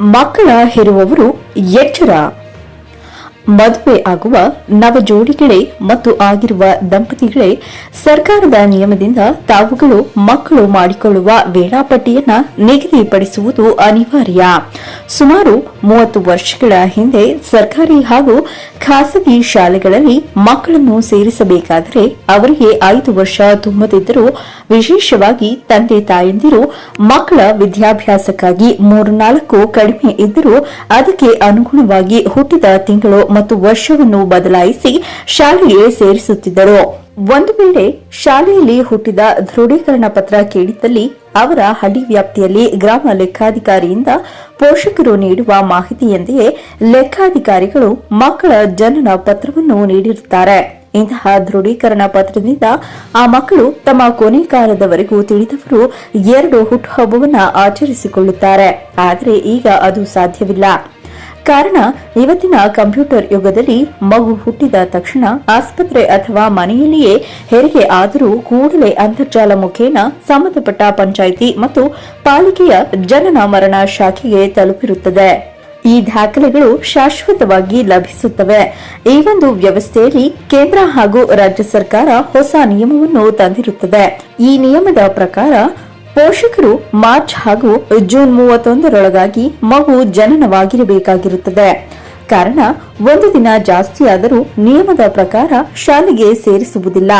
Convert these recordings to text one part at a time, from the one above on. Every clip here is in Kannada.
ಮಕ್ಕಳ ಹೆರುವವರು ಎಚ್ಚರ. ಮದುವೆ ಆಗುವ ನವ ಜೋಡಿಗಳೇ ಮತ್ತು ಆಗಿರುವ ದಂಪತಿಗಳೇ, ಸರ್ಕಾರದ ನಿಯಮದಿಂದ ತಾವುಗಳು ಮಕ್ಕಳು ಮಾಡಿಕೊಳ್ಳುವ ವೇಳಾಪಟ್ಟಿಯನ್ನ ನಿಗದಿಪಡಿಸುವುದು ಅನಿವಾರ್ಯ. ಸುಮಾರು ಮೂವತ್ತು ವರ್ಷಗಳ ಹಿಂದೆ ಸರ್ಕಾರಿ ಹಾಗೂ ಖಾಸಗಿ ಶಾಲೆಗಳಲ್ಲಿ ಮಕ್ಕಳನ್ನು ಸೇರಿಸಬೇಕಾದರೆ ಅವರಿಗೆ ಐದು ವರ್ಷ ತುಂಬದಿದ್ದರೂ ವಿಶೇಷವಾಗಿ ತಂದೆ ತಾಯಂದಿರು ಮಕ್ಕಳ ವಿದ್ಯಾಭ್ಯಾಸಕ್ಕಾಗಿ ಮೂರು ನಾಲ್ಕು ಕಡಿಮೆ ಇದ್ದರೂ ಅದಕ್ಕೆ ಅನುಗುಣವಾಗಿ ಹುಟ್ಟಿದ ತಿಂಗಳು ಮತ್ತು ವರ್ಷವನ್ನು ಬದಲಾಯಿಸಿ ಶಾಲೆಗೆ ಸೇರಿಸುತ್ತಿದ್ದರು. ಒಂದು ವೇಳೆ ಶಾಲೆಯಲ್ಲಿ ಹುಟ್ಟಿದ ದೃಢೀಕರಣ ಪತ್ರ ಕೇಳಿದ್ದಲ್ಲಿ ಅವರ ಹಳ್ಳಿ ವ್ಯಾಪ್ತಿಯಲ್ಲಿ ಗ್ರಾಮ ಲೆಕ್ಕಾಧಿಕಾರಿಯಿಂದ ಪೋಷಕರು ನೀಡುವ ಮಾಹಿತಿಯಂತೆಯೇ ಲೆಕ್ಕಾಧಿಕಾರಿಗಳು ಮಕ್ಕಳ ಜನನ ಪತ್ರವನ್ನು ನೀಡಿರುತ್ತಾರೆ. ಇಂತಹ ದೃಢೀಕರಣ ಪತ್ರದಿಂದ ಆ ಮಕ್ಕಳು ತಮ್ಮ ಕೊನೆ ಕಾಲದವರೆಗೂ ತಿಳಿದವರು ಎರಡು ಹುಟ್ಟುಹಬ್ಬವನ್ನು ಆಚರಿಸಿಕೊಳ್ಳುತ್ತಾರೆ. ಆದರೆ ಈಗ ಅದು ಸಾಧ್ಯವಿಲ್ಲ. ಕಾರಣ ಇವತ್ತಿನ ಕಂಪ್ಯೂಟರ್ ಯುಗದಲ್ಲಿ ಮಗು ಹುಟ್ಟಿದ ತಕ್ಷಣ ಆಸ್ಪತ್ರೆ ಅಥವಾ ಮನೆಯಲ್ಲಿಯೇ ಹೆರಿಗೆ ಆದರೂ ಕೂಡಲೇ ಅಂತರ್ಜಾಲ ಮುಖೇನ ಸಂಬಂಧಪಟ್ಟ ಪಂಚಾಯಿತಿ ಮತ್ತು ಪಾಲಿಕೆಯ ಜನನ ಮರಣ ಶಾಖೆಗೆ ತಲುಪಿರುತ್ತದೆ. ಈ ದಾಖಲೆಗಳು ಶಾಶ್ವತವಾಗಿ ಲಭಿಸುತ್ತವೆ. ಈ ಒಂದು ವ್ಯವಸ್ಥೆಯಲ್ಲಿ ಕೇಂದ್ರ ಹಾಗೂ ರಾಜ್ಯ ಸರ್ಕಾರ ಹೊಸ ನಿಯಮವನ್ನು ತಂದಿರುತ್ತದೆ. ಈ ನಿಯಮದ ಪ್ರಕಾರ ಪೋಷಕರು ಮಾರ್ಚ್ ಹಾಗೂ ಜೂನ್ ಮೂವತ್ತೊಂದರೊಳಗಾಗಿ ಮಗು ಜನನವಾಗಿರಬೇಕಾಗಿರುತ್ತದೆ. ಕಾರಣ, ಒಂದು ದಿನ ಜಾಸ್ತಿಯಾದರೂ ನಿಯಮದ ಪ್ರಕಾರ ಶಾಲೆಗೆ ಸೇರಿಸುವುದಿಲ್ಲ.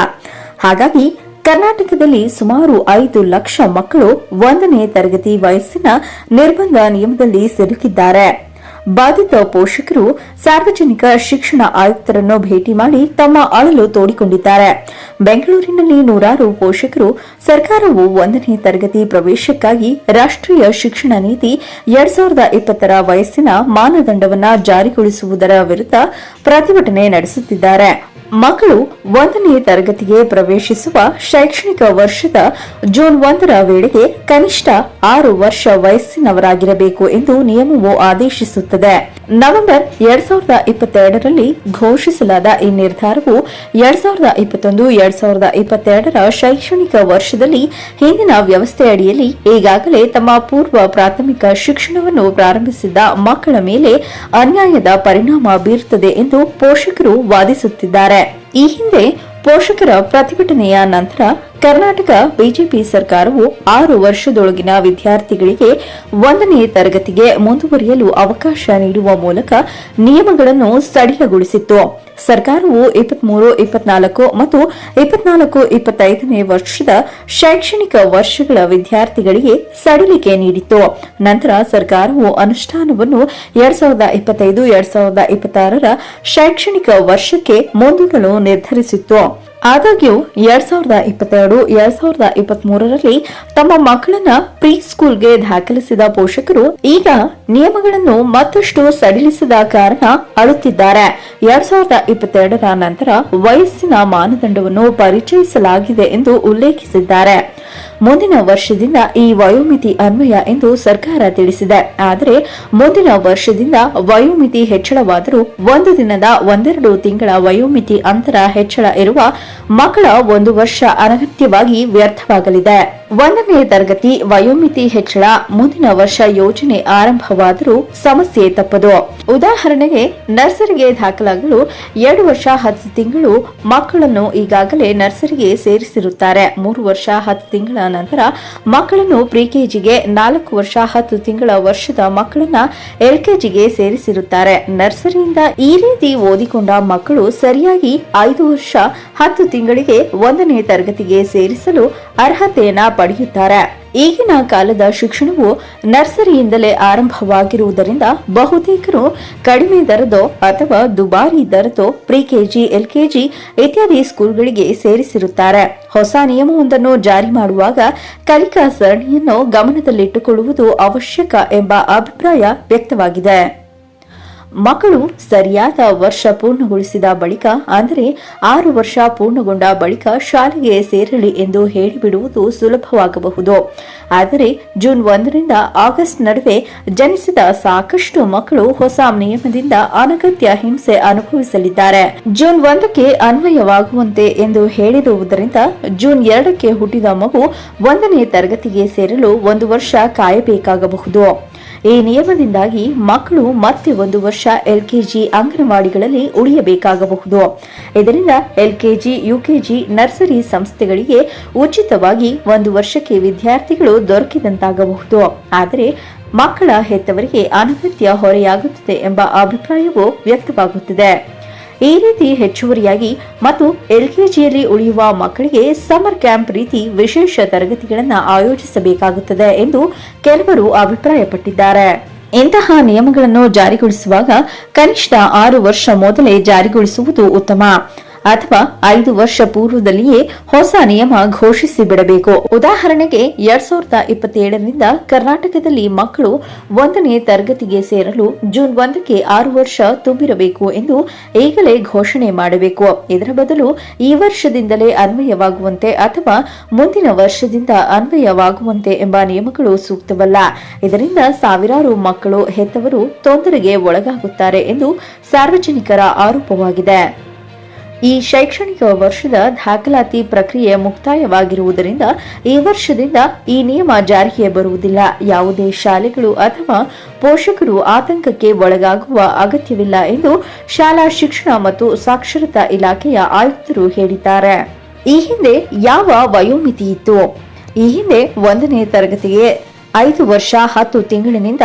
ಹಾಗಾಗಿ, ಕರ್ನಾಟಕದಲ್ಲಿ ಸುಮಾರು ಐದು ಲಕ್ಷ ಮಕ್ಕಳು ಒಂದನೇ ತರಗತಿ ವಯಸ್ಸಿನ ನಿರ್ಬಂಧ ನಿಯಮದಲ್ಲಿ ಸಿಲುಕಿದ್ದಾರೆ ಬಾಧಿತ ಪೋಷಕರು ಸಾರ್ವಜನಿಕ ಶಿಕ್ಷಣ ಆಯುಕ್ತರನ್ನು ಭೇಟಿ ಮಾಡಿ ತಮ್ಮ ಅಳಲು ತೋಡಿಕೊಂಡಿದ್ದಾರೆ. ಬೆಂಗಳೂರಿನಲ್ಲಿ ನೂರಾರು ಪೋಷಕರು ಸರ್ಕಾರವು ಒಂದನೇ ತರಗತಿ ಪ್ರವೇಶಕ್ಕಾಗಿ ರಾಷ್ಟ್ರೀಯ ಶಿಕ್ಷಣ ನೀತಿ ಎರಡ್ ಸಾವಿರದ ಇಪ್ಪತ್ತರ ವಯಸ್ಸಿನ ಮಾನದಂಡವನ್ನ ಜಾರಿಗೊಳಿಸುವುದರ ವಿರುದ್ಧ ಪ್ರತಿಭಟನೆ ನಡೆಸುತ್ತಿದ್ದಾರೆ. ಮಕ್ಕಳು ಒಂದನೇ ತರಗತಿಗೆ ಪ್ರವೇಶಿಸುವ ಶೈಕ್ಷಣಿಕ ವರ್ಷದ ಜೂನ್ ಒಂದರ ವೇಳೆಗೆ ಕನಿಷ್ಠ ಆರು ವರ್ಷ ವಯಸ್ಸಿನವರಾಗಿರಬೇಕು ಎಂದು ನಿಯಮವು ಆದೇಶಿಸುತ್ತದೆ. ನವೆಂಬರ್ ಎರಡ್ ಸಾವಿರದ ಇಪ್ಪತ್ತೆರಡರಲ್ಲಿ ಘೋಷಿಸಲಾದ ಈ ನಿರ್ಧಾರವು ಎರಡ್ ಸಾವಿರದ ಇಪ್ಪತ್ತೊಂದು, ಎರಡ್ ಸಾವಿರದ ಇಪ್ಪತ್ತೆರಡರ ಶೈಕ್ಷಣಿಕ ವರ್ಷದಲ್ಲಿ ಹಿಂದಿನ ವ್ಯವಸ್ಥೆಯಡಿಯಲ್ಲಿ ಈಗಾಗಲೇ ತಮ್ಮ ಪೂರ್ವ ಪ್ರಾಥಮಿಕ ಶಿಕ್ಷಣವನ್ನು ಪ್ರಾರಂಭಿಸಿದ್ದ ಮಕ್ಕಳ ಮೇಲೆ ಅನ್ಯಾಯದ ಪರಿಣಾಮ ಬೀರುತ್ತದೆ ಎಂದು ಪೋಷಕರು ವಾದಿಸುತ್ತಿದ್ದಾರೆ. ಈ ಹಿಂದೆ ಪೋಷಕರ ಪ್ರತಿಭಟನೆಯ ನಂತರ ಕರ್ನಾಟಕ ಬಿಜೆಪಿ ಸರ್ಕಾರವು ಆರು ವರ್ಷದೊಳಗಿನ ವಿದ್ಯಾರ್ಥಿಗಳಿಗೆ ಒಂದನೇ ತರಗತಿಗೆ ಮುಂದುವರಿಯಲು ಅವಕಾಶ ನೀಡುವ ಮೂಲಕ ನಿಯಮಗಳನ್ನು ಸಡಿಲಗೊಳಿಸಿತ್ತು. ಸರ್ಕಾರವು ಇಪ್ಪತ್ಮೂರು, ಇಪ್ಪತ್ನಾಲ್ಕು ಮತ್ತು ಇಪ್ಪತ್ನಾಲ್ಕು, ಇಪ್ಪತ್ತೈದನೇ ವರ್ಷದ ಶೈಕ್ಷಣಿಕ ವರ್ಷಗಳ ವಿದ್ಯಾರ್ಥಿಗಳಿಗೆ ಸಡಿಲಿಕೆ ನೀಡಿತ್ತು. ನಂತರ ಸರ್ಕಾರವು ಅನುಷ್ಠಾನವನ್ನು ಎರಡ್ ಸಾವಿರದ ಇಪ್ಪತ್ತೈದು, ಎರಡ್ ಸಾವಿರದ ಇಪ್ಪತ್ತಾರರ ಶೈಕ್ಷಣಿಕ ವರ್ಷಕ್ಕೆ ಮುಂದೂಡಲು ನಿರ್ಧರಿಸಿತ್ತು. ಆದಾಗ್ಯೂ ಎರಡ್ ಸಾವಿರದ ಇಪ್ಪತ್ತೆರಡು, ಎರಡ್ ಸಾವಿರದ ಇಪ್ಪತ್ತ್ ಮೂರರಲ್ಲಿ ತಮ್ಮ ಮಕ್ಕಳನ್ನ ಪ್ರೀ ಸ್ಕೂಲ್ಗೆ ದಾಖಲಿಸಿದ ಪೋಷಕರು ಈಗ ನಿಯಮಗಳನ್ನು ಮತ್ತಷ್ಟು ಸಡಿಲಿಸಿದ ಕಾರಣ ಅಳುತ್ತಿದ್ದಾರೆ. ಎರಡ್ ಸಾವಿರದ ಇಪ್ಪತ್ತೆರಡರ ನಂತರ ವಯಸ್ಸಿನ ಮಾನದಂಡವನ್ನು ಪರಿಚಯಿಸಲಾಗಿದೆ ಎಂದು ಉಲ್ಲೇಖಿಸಿದ್ದಾರೆ. ಮುಂದಿನ ವರ್ಷದಿಂದ ಈ ವಯೋಮಿತಿ ಅನ್ವಯ ಎಂದು ಸರ್ಕಾರ ತಿಳಿಸಿದೆ. ಆದರೆ ಮುಂದಿನ ವರ್ಷದಿಂದ ವಯೋಮಿತಿ ಹೆಚ್ಚಳವಾದರೂ ಒಂದು ದಿನದ ಒಂದೆರಡು ತಿಂಗಳ ವಯೋಮಿತಿ ಅಂತರ ಹೆಚ್ಚಳ ಇರುವ ಮಕ್ಕಳ ಒಂದು ವರ್ಷ ಅನಗತ್ಯವಾಗಿ ವ್ಯರ್ಥವಾಗಲಿದೆ. ಒಂದನೇ ತರಗತಿ ವಯೋಮಿತಿ ಹೆಚ್ಚಳ, ಮುಂದಿನ ವರ್ಷ ಯೋಜನೆ ಆರಂಭವಾದರೂ ಸಮಸ್ಯೆ ತಪ್ಪದು. ಉದಾಹರಣೆಗೆ, ನರ್ಸರಿಗೆ ದಾಖಲಾಗಲು ಎರಡು ವರ್ಷ ಹತ್ತು ತಿಂಗಳು, ಮಕ್ಕಳನ್ನು ಈಗಾಗಲೇ ನರ್ಸರಿಗೆ ಸೇರಿಸಿರುತ್ತಾರೆ. ಮೂರು ವರ್ಷ ಹತ್ತು ತಿಂಗಳ ನಂತರ ಮಕ್ಕಳನ್ನು ಪ್ರಿಕೆಜಿಗೆ, ನಾಲ್ಕು ವರ್ಷ ಹತ್ತು ತಿಂಗಳ ವರ್ಷದ ಮಕ್ಕಳನ್ನ ಎಲ್ಕೆಜಿಗೆ ಸೇರಿಸಿರುತ್ತಾರೆ. ನರ್ಸರಿಯಿಂದ ಈ ರೀತಿ ಓದಿಕೊಂಡ ಮಕ್ಕಳು ಸರಿಯಾಗಿ ಐದು ವರ್ಷ ಹತ್ತು ತಿಂಗಳಿಗೆ ಒಂದನೇ ತರಗತಿಗೆ ಸೇರಿಸಲು ಅರ್ಹತೆಯನ್ನ ಪಡೆಯುತ್ತಾರೆ. ಈಗಿನ ಕಾಲದ ಶಿಕ್ಷಣವು ನರ್ಸರಿಯಿಂದಲೇ ಆರಂಭವಾಗಿರುವುದರಿಂದ ಬಹುತೇಕರು ಕಡಿಮೆ ದರದೋ ಅಥವಾ ದುಬಾರಿ ದರದೋ ಪ್ರಿ ಕೆಜಿ ಎಲ್ಕೆಜಿ ಇತ್ಯಾದಿ ಸ್ಕೂಲ್ಗಳಿಗೆ ಸೇರಿಸಿರುತ್ತಾರೆ. ಹೊಸ ನಿಯಮವೊಂದನ್ನು ಜಾರಿ ಮಾಡುವಾಗ ಕಲಿಕಾ ಸರಣಿಯನ್ನು ಗಮನದಲ್ಲಿಟ್ಟುಕೊಳ್ಳುವುದು ಅವಶ್ಯಕ ಎಂಬ ಅಭಿಪ್ರಾಯ ವ್ಯಕ್ತವಾಗಿದೆ. ಮಕ್ಕಳು ಸರಿಯಾದ ವರ್ಷ ಪೂರ್ಣಗೊಳಿಸಿದ ಬಳಿಕ, ಅಂದರೆ ಆರು ವರ್ಷ ಪೂರ್ಣಗೊಂಡ ಬಳಿಕ ಶಾಲೆಗೆ ಸೇರಲಿ ಎಂದು ಹೇಳಿಬಿಡುವುದು ಸುಲಭವಾಗಬಹುದು. ಆದರೆ ಜೂನ್ ಒಂದರಿಂದ ಆಗಸ್ಟ್ ನಡುವೆ ಜನಿಸಿದ ಸಾಕಷ್ಟು ಮಕ್ಕಳು ಹೊಸ ನಿಯಮದಿಂದ ಅನಗತ್ಯ ಹಿಂಸೆ ಅನುಭವಿಸಲಿದ್ದಾರೆ. ಜೂನ್ ಒಂದಕ್ಕೆ ಅನ್ವಯವಾಗುವಂತೆ ಎಂದು ಹೇಳಿರುವುದರಿಂದ ಜೂನ್ ಎರಡಕ್ಕೆ ಹುಟ್ಟಿದ ಮಗು ಒಂದನೇ ತರಗತಿಗೆ ಸೇರಲು ಒಂದು ವರ್ಷ ಕಾಯಬೇಕಾಗಬಹುದು. ಈ ನಿಯಮದಿಂದಾಗಿ ಮಕ್ಕಳು ಮತ್ತೆ ಒಂದು ವರ್ಷ ಎಲ್ಕೆಜಿ ಅಂಗನವಾಡಿಗಳಲ್ಲಿ ಉಳಿಯಬೇಕಾಗಬಹುದು. ಇದರಿಂದ ಎಲ್ಕೆಜಿ, ಯುಕೆಜಿ ನರ್ಸರಿ ಸಂಸ್ಥೆಗಳಿಗೆ ಉಚಿತವಾಗಿ ಒಂದು ವರ್ಷಕ್ಕೆ ವಿದ್ಯಾರ್ಥಿಗಳು ದೊರಕಿದಂತಾಗಬಹುದು. ಆದರೆ ಮಕ್ಕಳ ಹೆತ್ತವರಿಗೆ ಅನಗತ್ಯ ಹೊರೆಯಾಗುತ್ತದೆ ಎಂಬ ಅಭಿಪ್ರಾಯವೂ ವ್ಯಕ್ತವಾಗುತ್ತಿದೆ. ಈ ರೀತಿ ಹೆಚ್ಚುವರಿಯಾಗಿ ಮತ್ತು ಎಲ್ಕೆಜಿಯಲ್ಲಿ ಉಳಿಯುವ ಮಕ್ಕಳಿಗೆ ಸಮರ್ ಕ್ಯಾಂಪ್ ರೀತಿ ವಿಶೇಷ ತರಗತಿಗಳನ್ನು ಆಯೋಜಿಸಬೇಕಾಗುತ್ತದೆ ಎಂದು ಕೆಲವರು ಅಭಿಪ್ರಾಯಪಟ್ಟಿದ್ದಾರೆ. ಇಂತಹ ನಿಯಮಗಳನ್ನು ಜಾರಿಗೊಳಿಸುವಾಗ ಕನಿಷ್ಠ ಆರು ವರ್ಷ ಮೊದಲೇ ಜಾರಿಗೊಳಿಸುವುದು ಉತ್ತಮ. ಅಥವಾ ಐದು ವರ್ಷ ಪೂರ್ವದಲ್ಲಿಯೇ ಹೊಸ ನಿಯಮ ಘೋಷಿಸಿ ಬಿಡಬೇಕು ಉದಾಹರಣೆಗೆ, ಎರಡ್ ಸಾವಿರದ ಇಪ್ಪತ್ತೇಳರಿಂದ ಕರ್ನಾಟಕದಲ್ಲಿ ಮಕ್ಕಳು ಒಂದನೇ ತರಗತಿಗೆ ಸೇರಲು ಜೂನ್ ಒಂದಕ್ಕೆ ಆರು ವರ್ಷ ತುಂಬಿರಬೇಕು ಎಂದು ಈಗಲೇ ಘೋಷಣೆ ಮಾಡಬೇಕು. ಇದರ ಬದಲು ಈ ವರ್ಷದಿಂದಲೇ ಅನ್ವಯವಾಗುವಂತೆ ಅಥವಾ ಮುಂದಿನ ವರ್ಷದಿಂದ ಅನ್ವಯವಾಗುವಂತೆ ಎಂಬ ನಿಯಮಗಳು ಸೂಕ್ತವಲ್ಲ. ಇದರಿಂದ ಸಾವಿರಾರು ಮಕ್ಕಳು ಹೆತ್ತವರು ತೊಂದರೆಗೆ ಒಳಗಾಗುತ್ತಾರೆ ಎಂದು ಸಾರ್ವಜನಿಕರ ಆರೋಪವಾಗಿದೆ. ಈ ಶೈಕ್ಷಣಿಕ ವರ್ಷದ ದಾಖಲಾತಿ ಪ್ರಕ್ರಿಯೆ ಮುಕ್ತಾಯವಾಗಿರುವುದರಿಂದ ಈ ವರ್ಷದಿಂದ ಈ ನಿಯಮ ಜಾರಿಗೆ ಬರುವುದಿಲ್ಲ. ಯಾವುದೇ ಶಾಲೆಗಳು ಅಥವಾ ಪೋಷಕರು ಆತಂಕಕ್ಕೆ ಒಳಗಾಗುವ ಅಗತ್ಯವಿಲ್ಲ ಎಂದು ಶಾಲಾ ಶಿಕ್ಷಣ ಮತ್ತು ಸಾಕ್ಷರತಾ ಇಲಾಖೆಯ ಆಯುಕ್ತರು ಹೇಳಿದ್ದಾರೆ. ಈ ಹಿಂದೆ ಯಾವ ವಯೋಮಿತಿ ಇತ್ತು? ಈ ಹಿಂದೆ ಒಂದನೇ ತರಗತಿಗೆ ಐದು ವರ್ಷ ಹತ್ತು ತಿಂಗಳಿನಿಂದ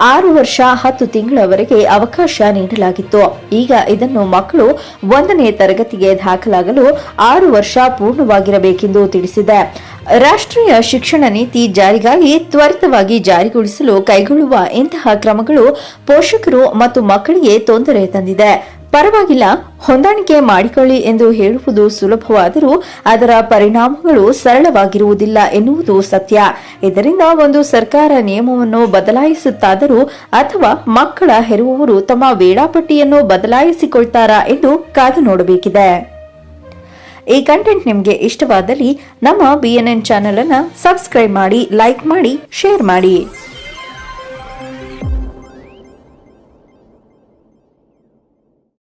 ಆರು ವರ್ಷ ಹತ್ತು ತಿಂಗಳವರೆಗೆ ಅವಕಾಶ ನೀಡಲಾಗಿತ್ತು. ಈಗ ಇದನ್ನು ಮಕ್ಕಳು ಒಂದನೇ ತರಗತಿಗೆ ದಾಖಲಾಗಲು ಆರು ವರ್ಷ ಪೂರ್ಣವಾಗಿರಬೇಕೆಂದು ತಿಳಿಸಿದೆ. ರಾಷ್ಟ್ರೀಯ ಶಿಕ್ಷಣ ನೀತಿ ಜಾರಿಗಾಗಿ ತ್ವರಿತವಾಗಿ ಜಾರಿಗೊಳಿಸಲು ಕೈಗೊಳ್ಳುವ ಇಂತಹ ಕ್ರಮಗಳು ಪೋಷಕರು ಮತ್ತು ಮಕ್ಕಳಿಗೆ ತೊಂದರೆ ತಂದಿದೆ. ಪರವಾಗಿಲ್ಲ, ಹೊಂದಾಣಿಕೆ ಮಾಡಿಕೊಳ್ಳಿ ಎಂದು ಹೇಳುವುದು ಸುಲಭವಾದರೂ ಅದರ ಪರಿಣಾಮಗಳು ಸರಳವಾಗಿರುವುದಿಲ್ಲ ಎನ್ನುವುದು ಸತ್ಯ. ಇದರಿಂದ ಒಂದು ಸರ್ಕಾರ ನಿಯಮವನ್ನು ಬದಲಾಯಿಸುತ್ತಾದರೂ ಅಥವಾ ಮಕ್ಕಳ ಹೆರುವವರು ತಮ್ಮ ವೇಳಾಪಟ್ಟಿಯನ್ನು ಬದಲಾಯಿಸಿಕೊಳ್ತಾರಾ ಎಂದು ಕಾದು ನೋಡಬೇಕಿದೆ. ಈ ಕಂಟೆಂಟ್ ನಿಮಗೆ ಇಷ್ಟವಾದಲ್ಲಿ ನಮ್ಮ ಬಿಎನ್ಎನ್ ಚಾನೆಲ್ ಅನ್ನು ಸಬ್ಸ್ಕ್ರೈಬ್ ಮಾಡಿ ಲೈಕ್ ಮಾಡಿ ಶೇರ್ ಮಾಡಿ.